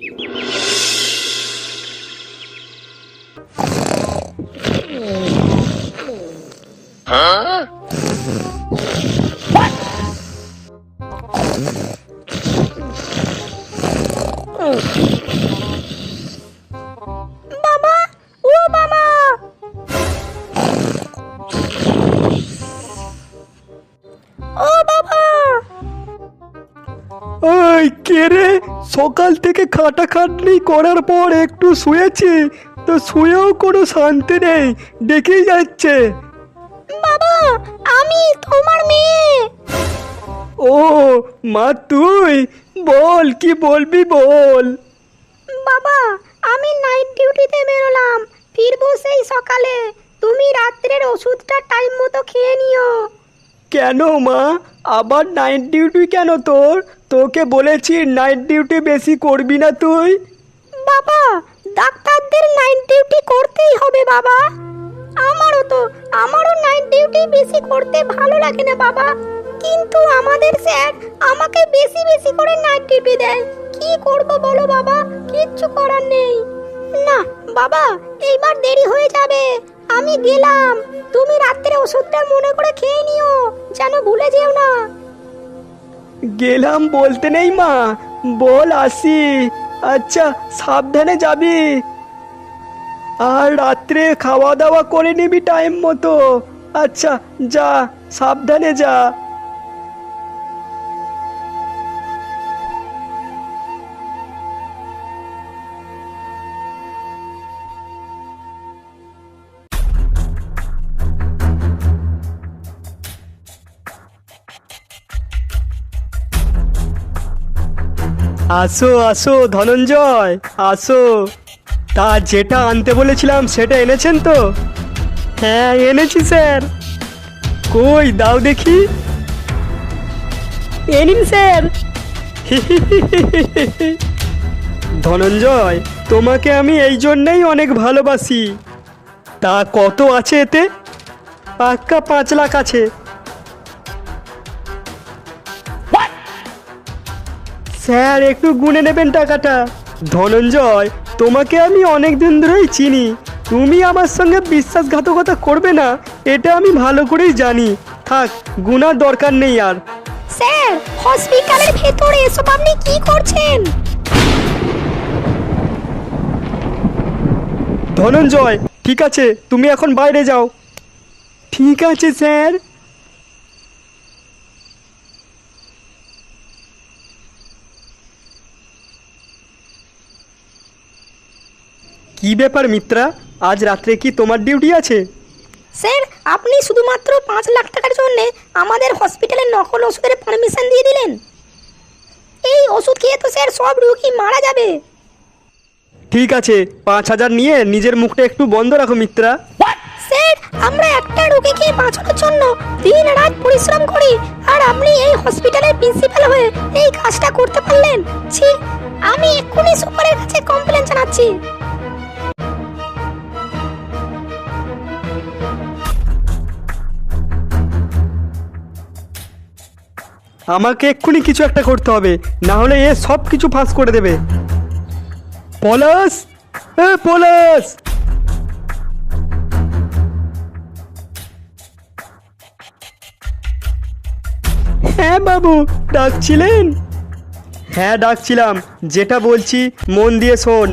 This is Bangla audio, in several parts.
বাবা ওই কে রে? সকাল থেকে খাটাখাটনি করার পর একটু শুয়েছি তো শুয়েও কোনো শান্তি নেই ডেকেই যাচ্ছে। বাবা আমি তোমার মেয়ে। ও মা তুই বল কি বলবি বল। বাবা আমি নাইট ডিউটিতে বেরোলাম ফিরবো সেই সকালে। তুমি রাত্রের ওষুধটা টাইম মতো খেয়ে নিও। কেন মা? আবার নাইট ডিউটি কেন তোর? তোকে বলেছি নাইট ডিউটি বেশি করবি না তুই। বাবা, ডাক্তারদের নাইট ডিউটি করতেই হবে বাবা। আমারও তো, আমারও নাইট ডিউটি বেশি করতে ভালো লাগে না বাবা। কিন্তু আমাদের স্যার আমাকে বেশি বেশি করে নাইট ডিউটি দেয়। কি করব বলো বাবা, কিচ্ছু করার নেই। না, বাবা, এইবার দেরি হয়ে যাবে। আমি গেলাম। তুমি রাত্রে ওষুধটা মনে করে খেয়ে নিও। যেন ভুলে যেও না। গেলাম বলতে নেই মা। বল আসি। আচ্ছা সাবধানে যাবি। আর রাত্রে খাওয়া দাওয়া করে নিবি টাইম মতো। আচ্ছা যা, সাবধানে যা। আসো আসো, ধনঞ্জয়, আসো। তা যেটা আনতে বলেছিলাম সেটা এনেছেন তো? হ্যাঁ এনেছি, স্যার। কই, দাও দেখি। এনিন, স্যার। ধনঞ্জয়, তোমাকে আমি এই জন্যেই অনেক ভালোবাসি। তা কত আছে এতে? পাক্কা পাঁচ লাখ আছে। স্যার একটু গুনে নেবেন টাকাটা। ধনঞ্জয় তোমাকে আমি অনেক দিন ধরেই চিনি। তুমি আমার সঙ্গে বিশ্বাসঘাতকতা করবে না এটা আমি ভালো করেই জানি। থাক গুনার দরকার নেই আর। স্যার হসপিটালের ভেতরে এসব আপনি কি করছেন? ধনঞ্জয় ঠিক আছে তুমি এখন বাইরে যাও। ঠিক আছে স্যার। কি ব্যাপার মিত্রা? আজ রাত্রে কি তোমার ডিউটি আছে? স্যার আপনি শুধুমাত্র পাঁচ লাখ টাকার জন্য আমাদের হসপিটালে নকল ওষুধের পারমিশন দিয়ে দিলেন। এই ওষুধ খেয়ে তো স্যার সব রোগী মারা যাবে। ঠিক আছে পাঁচ হাজার নিয়ে নিজের মুখটা একটু বন্ধ রাখো মিত্রা। স্যার আমরা একটা রোগীকে বাঁচানোর জন্য দিন রাত পরিশ্রম করি আর আপনি এই হসপিটালের প্রিন্সিপাল হয়ে এই কাজটা করতে পারলেন। ছি আমি এক্ষুনি সুপারের কাছে কমপ্লেন জানাচ্ছি। আমাকে এক্ষুনি কিছু একটা করতে হবে, না হলে এ সব কিছু ফাঁস করে দেবে। পলাশ? এ, পলাশ! হ্যাঁ বাবু, ডাকছিলেন? হ্যাঁ ডাকছিলাম। যেটা বলছি মন দিয়ে শোন।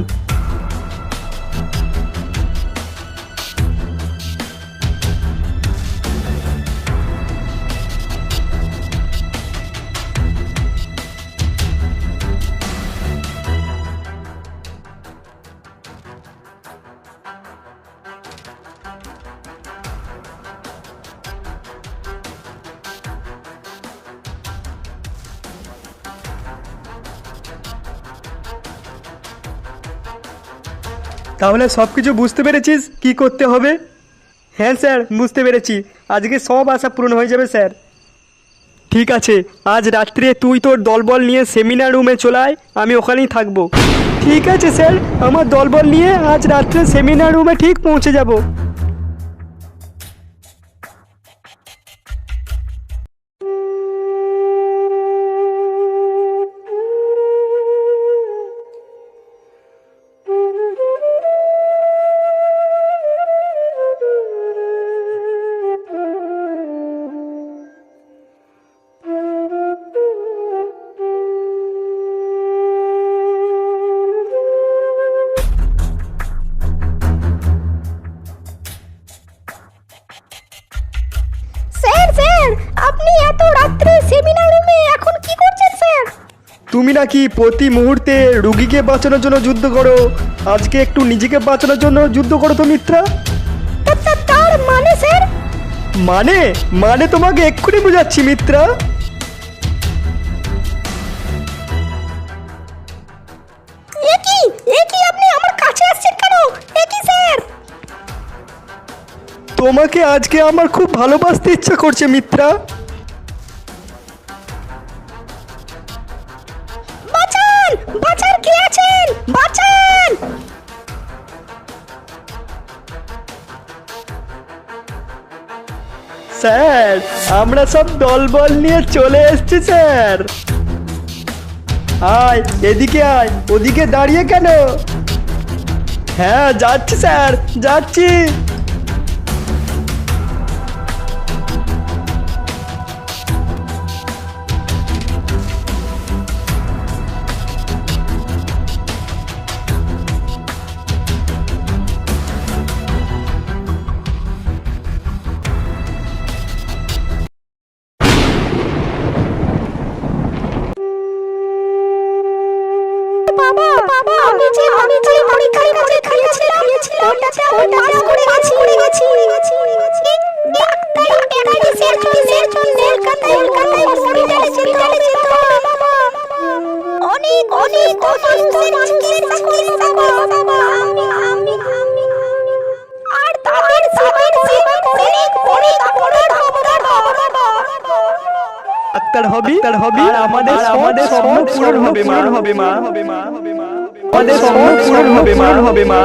তাহলে সব কিছু বুঝতে পেরেছিস? কি করতে হবে? হ্যাঁ স্যার, বুঝতে পেরেছি। আজকে সব আশা পূরণ হয়ে যাবে, স্যার। ঠিক আছে, আজ রাত্রে তুই তোর দলবল নিয়ে সেমিনার রুমে চলায় আমি ওখানেই থাকব। ঠিক আছে, স্যার, আমার দলবল নিয়ে আজ রাত্রে সেমিনার রুমে ঠিক পৌঁছে যাব। আপনি এত রাত্রে সেমিনার রুমে এখন কি করছেন স্যার তুমি নাকি প্রতি মুহূর্তে রুগীকে বাঁচানোর জন্য যুদ্ধ করো? আজকে একটু নিজেকে বাঁচানোর জন্য যুদ্ধ করো তো মিত্রা। তার মানে স্যার মানে? মানে তোমাকে এক্ষুনি বোঝাচ্ছি মিত্রা। তোমাকে আজকে আমার খুব ভালোবাসতে ইচ্ছা করছে মিত্রা। বাঁচান! বাঁচান কে আছেন? বাঁচান! স্যার আমরা সব দলবল নিয়ে চলে এসেছি স্যার। আয় এদিকে আয় ওদিকে দাঁড়িয়ে কেন? হ্যাঁ যাচ্ছি স্যার যাচ্ছি। ডাক্তার হবি ডাক্তার হবি আর আমাদের আমাদের স্বপ্ন পূরণ হবে মা হবে মা আমাদের স্বপ্ন পূরণ হবে মা হবে মা